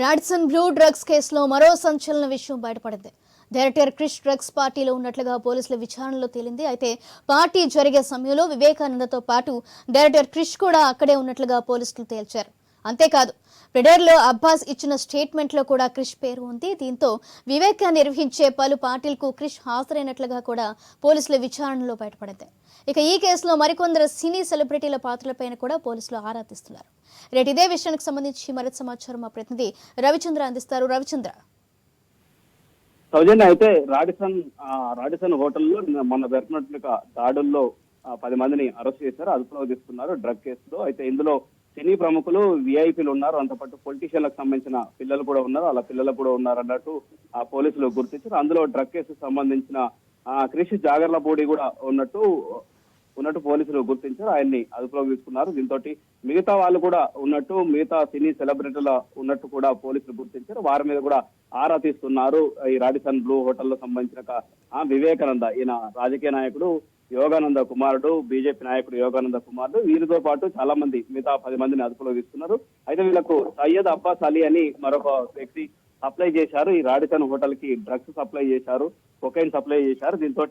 రాడ్సన్ blue drugs కేసులో మరో సంచలన విషయం బయటపడింది. డైరెక్టర్ క్రిష్ డ్రగ్స్ పార్టీలో ఉన్నట్లుగా పోలీసుల విచారణలో తేలింది. అయితే పార్టీ జరిగే సమయంలో వివేకానందతో పాటు డైరెక్టర్ క్రిష్ కూడా అక్కడే ఉన్నట్లుగా పోలీసులు తేల్చారు. అంతేకాదు ప్రిడర్లో అబ్బాస్ ఇచ్చిన స్టేట్మెంట్లో కూడా క్రిష్ పేరు ఉంది. దీంతో వివేక నిర్వహించే పలు పార్టీలకు క్రిష్ హాజరైనట్లుగా కూడా పోలీసుల విచారణలో బయటపడింది. ఇక ఈ కేసులో మరికొందరు సినీ సెలబ్రిటీల పాత్రలపైన కూడా పోలీసులు ఆరా తీస్తున్నారు. రేటు ఇదే విషయానికి సంబంధించి మరింత సమాచారం మా ప్రతినిధి రవిచంద్ర అందిస్తారు. రవిచంద్ర. సౌజన్య అయితే రాడిసన్ రాడిసన్ హోటల్లో మొన్న జరిపినట్లుగా దాడుల్లో పది మందిని అరెస్ట్ చేశారు. అదుపులో తీసుకున్నారు డ్రగ్ కేసులో. అయితే ఇందులో సినీ ప్రముఖులు విఐపీలు ఉన్నారు. అంతపాటు పొలిటీషియన్లకు సంబంధించిన పిల్లలు కూడా ఉన్నారు. అలా పిల్లలు కూడా ఉన్నారు అన్నట్టు ఆ పోలీసులు గుర్తించారు. అందులో డ్రగ్ కేసుకు సంబంధించిన ఆ, క్రిష్ జాగర్లపూడి కూడా ఉన్నట్టు ఉన్నట్టు పోలీసులు గుర్తించారు. ఆయన్ని అదుపులో తీసుకున్నారు. దీంతో మిగతా వాళ్ళు కూడా ఉన్నట్టు మిగతా సినీ సెలబ్రిటీల ఉన్నట్టు కూడా పోలీసులు గుర్తించారు. వారి మీద కూడా ఆరా తీస్తున్నారు. ఈ రాడిసన్ బ్లూ హోటల్లో సంబంధించిన వివేకానంద ఈయన రాజకీయ నాయకుడు. యోగానంద కుమారుడు బీజేపీ నాయకుడు యోగానంద కుమారుడు. వీరితో పాటు చాలా మంది మిగతా పది మందిని అదుపులో తీసుకున్నారు. అయితే వీళ్ళకు సయ్యద్ అబ్బాస్ అలీ అని మరొక వ్యక్తి సప్లై చేశారు. ఈ రాడిసన్ హోటల్కి డ్రగ్స్ సప్లై చేశారు కొకైన్ సప్లై చేశారు. దీంతో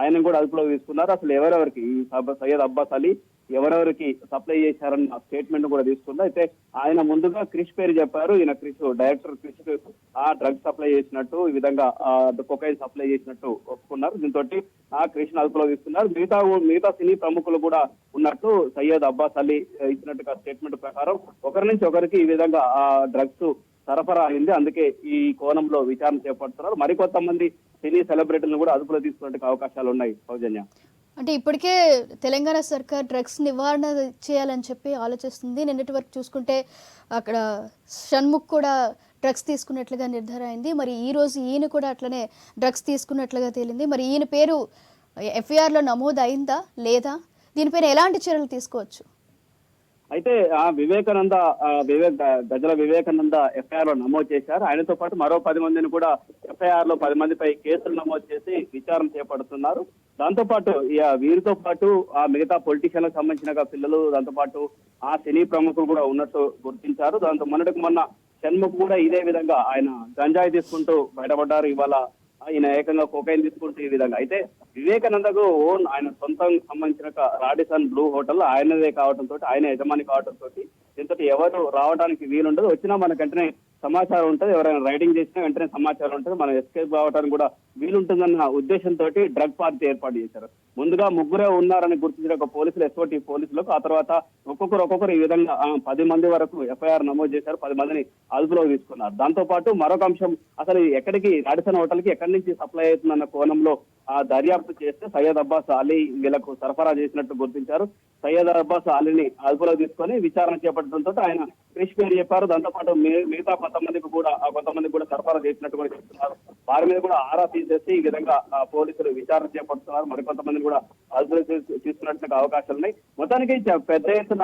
ఆయన కూడా అదుపులో తీసుకున్నారు. అసలు ఎవరెవరికి? ఈ సయ్యద్ అబ్బాస్ అలీ ఎవరెవరికి సప్లై చేశారన్న స్టేట్మెంట్ కూడా తీసుకుంది. అయితే ఆయన ముందుగా క్రిష్ పేరు చెప్పారు. ఈయన క్రిష్ డైరెక్టర్ క్రిష్ ఆ డ్రగ్స్ సప్లై చేసినట్టు ఈ విధంగా కొకైన్ సప్లై చేసినట్టు ఒప్పుకున్నారు. దీంతో ఆ క్రిష్ అదుపులో తీసుకున్నారు. మిగతా మిగతా సినీ ప్రముఖులు కూడా ఉన్నట్టు సయ్యద్ అబ్బాస్ అలీ ఇచ్చినట్టుగా స్టేట్మెంట్ ప్రకారం ఒకరి నుంచి ఒకరికి ఈ విధంగా ఆ డ్రగ్స్ సరఫరా అయింది. అందుకే ఈ కోణంలో విచారణ చేపడుతున్నారు. మరికొంతమంది సినీ సెలబ్రిటీలను కూడా అదుపులో తీసుకున్నట్టు అవకాశాలు ఉన్నాయి సౌజన్య. అంటే ఇప్పటికే తెలంగాణ సర్కార్ డ్రగ్స్ నివారణ చేయాలని చెప్పి ఆలోచిస్తుంది. నిన్నటి వరకు చూసుకుంటే అక్కడ షణ్ముఖ్ కూడా డ్రగ్స్ తీసుకున్నట్లుగా నిర్ధారణ అయింది మరి ఈ రోజు ఈయన కూడా అట్లనే డ్రగ్స్ తీసుకున్నట్లుగా తేలింది. మరి ఈయన పేరు ఎఫ్ఐఆర్లో నమోదు అయిందా లేదా దీనిపైన ఎలాంటి చర్యలు తీసుకోవచ్చు? అయితే ఆ వివేకానంద వివేక్ గజల వివేకానంద ఎఫ్ఐఆర్లో నమోదు చేశారు. ఆయనతో పాటు మరో పది మందిని కూడా ఎఫ్ఐఆర్లో పది మందిపై కేసులు నమోదు చేసి విచారణ చేపడుతున్నారు. దాంతో పాటు వీరితో పాటు ఆ మిగతా పొలిటీషియన్లకు సంబంధించిన పిల్లలు దాంతో పాటు ఆ సినీ ప్రముఖులు కూడా ఉన్నట్టు గుర్తించారు. దాంతో మొన్నటికి మొన్న షణ్ముఖ్ కూడా ఇదే విధంగా ఆయన గంజాయి తీసుకుంటూ బయటపడ్డారు. ఇవాళ ఈయన ఏకంగా కోకైన్ తీసుకుంటూ ఈ విధంగా. అయితే వివేకానందకు ఓన్ ఆయన సొంతం సంబంధించిన రాడిసన్ బ్లూ హోటల్ ఆయనదే కావడంతో ఆయన యజమాని కావడంతో దీంతో ఎవరు రావడానికి వీలుండదు. వచ్చినా మన వెంటనే సమాచారం ఉంటుంది. ఎవరైనా రైడింగ్ చేసినా వెంటనే సమాచారం ఉంటుంది. మనం ఎస్కేప్ కావడానికి కూడా వీలుంటుందన్న ఉద్దేశంతో డ్రగ్ పార్టీ ఏర్పాటు చేశారు. ముందుగా ముగ్గురే ఉన్నారని గుర్తించిన ఒక పోలీసులు ఎస్ఓటి పోలీసులకు ఆ తర్వాత ఒక్కొక్కరు ఒక్కొక్కరు ఈ విధంగా పది మంది వరకు ఎఫ్ఐఆర్ నమోదు చేశారు. పది మందిని అదుపులో తీసుకున్నారు. దాంతో పాటు మరొక అంశం అసలు ఎక్కడికి రాడిసన్ హోటల్కి ఎక్కడి నుంచి సప్లై అవుతుందన్న కోణంలో ఆ దర్యాప్తు చేస్తే సయ్యద్ అబ్బాస్ అలీ వీళ్ళకు సరఫరా చేసినట్టు గుర్తించారు. సయ్యద్ అబ్బాస్ అలీని అదుపులో తీసుకొని విచారణ చేపట్టడంతో ఆయన క్రిష్ పేరు చెప్పారు. దాంతో పాటు మీ- మిగతా కొంతమందికి కూడా ఆ కొంతమందికి కూడా సరఫరా చేసినట్టు కూడా చెప్తున్నారు. వారి మీద కూడా ఆరా తీసేసి ఈ విధంగా పోలీసులు విచారణ చేపడుతున్నారు. మరికొంతమందిని కూడా అదుపులో తీసు- తీసుకున్నట్టు అవకాశాలు ఉన్నాయి. మొత్తానికి పెద్ద ఎత్తున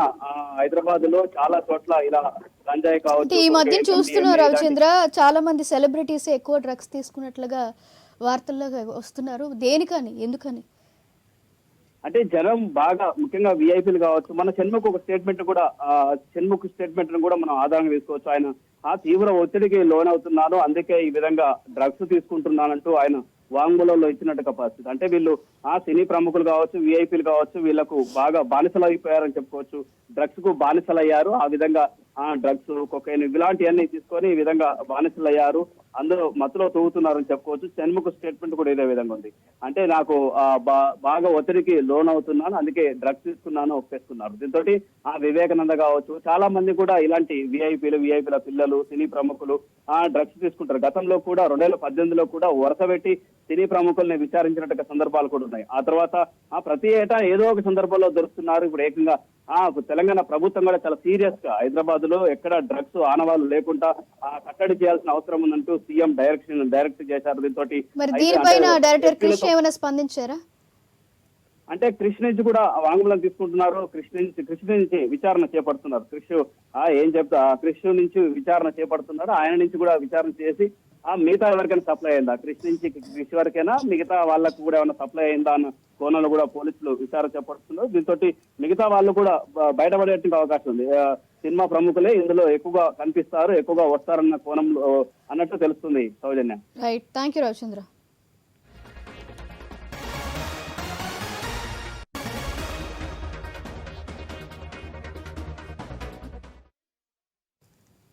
హైదరాబాద్లో చాలా చోట్ల ఇలా గంజాయి కావచ్చు ఈ మధ్య cocaine, చూస్తున్నాం MDMA రవిచంద్ర చాలా మంది సెలబ్రిటీస్ ఎక్కువ డ్రగ్స్ తీసుకున్నట్లుగా వార్తల్లో వస్తున్నారు. దేనికని? ఎందుకని? అంటే జనం బాగా ముఖ్యంగా విఐపీలు కావచ్చు. మన షణ్ముఖ్ ఒక స్టేట్మెంట్ కూడా షణ్ముఖ్ స్టేట్మెంట్ కూడా మనం ఆధారంగా తీసుకోవచ్చు ఆయన ఆ తీవ్ర ఒత్తిడికి లోనవుతున్నాను అందుకే ఈ విధంగా డ్రగ్స్ తీసుకుంటున్నానంటూ ఆయన వాంగ్మూలంలో ఇచ్చినట్టుగా పరిస్థితి. అంటే వీళ్ళు ఆ సినీ ప్రముఖులు కావచ్చు విఐపీలు కావచ్చు వీళ్ళకు బాగా బానిసలు అయిపోయారని చెప్పుకోవచ్చు. డ్రగ్స్కు బానిసలయ్యారు. ఆ విధంగా డ్రగ్స్ కొకైన్ ఇలాంటివన్నీ తీసుకొని ఈ విధంగా బానిసలయ్యారు. అందరూ మత్తులో తూగుతున్నారని చెప్పుకోవచ్చు. షణ్ముఖ్ స్టేట్మెంట్ కూడా ఇదే విధంగా ఉంది. అంటే నాకు ఆ బాగా ఒత్తిడికి లోన్ అవుతున్నాను. అందుకే డ్రగ్స్ తీసుకున్నాను ఒప్పేసుకున్నారు. దీంతో ఆ వివేకానంద కావచ్చు చాలా మంది కూడా ఇలాంటి విఐపీలు విఐపీల పిల్లలు సినీ ప్రముఖులు ఆ డ్రగ్స్ తీసుకుంటారు. గతంలో కూడా రెండు వేల పద్దెనిమిదిలో కూడా వరుస పెట్టి సినీ ప్రముఖుల్ని విచారించినట్టు సందర్భాలు కూడా ఉన్నాయి. ఆ తర్వాత ఆ ప్రతి ఏటా ఏదో ఒక సందర్భంలో దొరుకుతున్నారు. ఇప్పుడు ఏకంగా తెలంగాణ ప్రభుత్వం కూడా చాలా సీరియస్గా హైదరాబాద్లో ఎక్కడ డ్రగ్స్ ఆనవాళ్ళు లేకుండా కట్టడి చేయాల్సిన అవసరం ఉందంటూ సీఎం డైరెక్షన్ డైరెక్ట్ చేశారు. దీంతో డైరెక్టర్ ఏమైనా స్పందించారా? అంటే కృష్ణ నుంచి కూడా వాంగ్మూలం తీసుకుంటున్నారు. కృష్ణ నుంచి కృష్ణ నుంచి విచారణ చేపడుతున్నారు. కృష్ ఆ ఏం చెప్తా కృష్ణ నుంచి విచారణ చేపడుతున్నారు. ఆయన నుంచి కూడా విచారణ చేసి మిగతా ఎవరికైనా సప్లై అయిందా? కృష్ణ నుంచి కృషి వరకైనా? మిగతా వాళ్ళకు కూడా ఏమైనా సప్లై అయిందా అన్న కోణంలో కూడా పోలీసులు విచారణ చేపడుతున్నారు. దీంతో మిగతా వాళ్ళు కూడా బయటపడేటువంటి అవకాశం ఉంది. సినిమా ప్రముఖులే ఇందులో ఎక్కువగా కనిపిస్తారు ఎక్కువగా వస్తారన్న కోణంలో అన్నట్టు తెలుస్తుంది Sowjanya. Right thank you Ravichandra